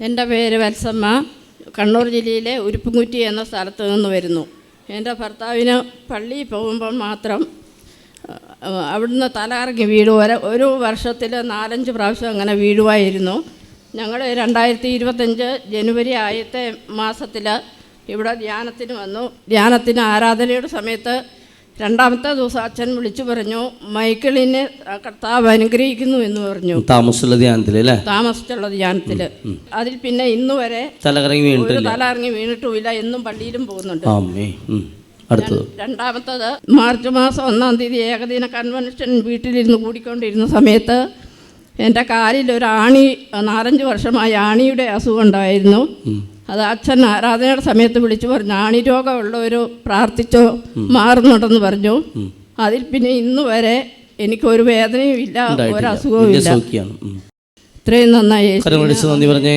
എന്റെ പേര് വത്സമ്മ. കണ്ണൂർ ജില്ലയിലെ ഉരുപ്പുംകുറ്റി എന്ന സ്ഥലത്ത് നിന്ന് വരുന്നു. എന്റെ ഭർത്താവിന് പള്ളിയിൽ പോകുമ്പോൾ മാത്രം അവിടുന്ന് തലകറങ്ങി വീഴും ഒരു വർഷത്തിൽ നാലഞ്ച് പ്രാവശ്യം അങ്ങനെ വീഴുമായിരുന്നു ഞങ്ങൾ രണ്ടായിരത്തി ഇരുപത്തഞ്ച് ജനുവരി ആദ്യത്തെ മാസത്തിൽ ഇവിടെ ധ്യാനത്തിന് വന്നു. ധ്യാനത്തിന് ആരാധനയുടെ സമയത്ത് രണ്ടാമത്തെ ദിവസം അച്ഛൻ വിളിച്ചു പറഞ്ഞു മൈക്കിളിനെ കർത്താവ് അനുഗ്രഹിക്കുന്നു എന്ന് പറഞ്ഞു. താമസിച്ചുള്ള ധ്യാനത്തിൽ അല്ലേ? താമസിച്ചുള്ള ധ്യാനത്തിൽ അതിൽ പിന്നെ ഇന്ന് വരെ തലകറങ്ങി ഒരു വീണിട്ടില്ല. തല വീണിട്ടുമില്ല എന്നും പള്ളിയിലും പോകുന്നുണ്ട്. അടുത്തത്. രണ്ടാമത്തത് മാർച്ച് മാസം ഒന്നാം തീയതി ഏകദിന കൺവെൻഷൻ വീട്ടിലിരുന്ന് കൂടിക്കൊണ്ടിരുന്ന സമയത്ത് എന്റെ കാലിൽ ഒരു ആണി നാലഞ്ച് വർഷമായി ആണിയുടെ അസുഖം ഉണ്ടായിരുന്നു. അത് അച്ഛൻ ആരാധനയുടെ സമയത്ത് വിളിച്ചു പറഞ്ഞു ആണി ഒരു പ്രാർത്ഥിച്ചോ മാറുന്നുണ്ടെന്ന് പറഞ്ഞു. അതിൽ പിന്നെ ഇന്ന് വരെ എനിക്കൊരു വേദനയും ഇല്ല ഒരു അസുഖവും ഇല്ല. ഇത്രയും നന്നായി നന്ദി പറഞ്ഞേ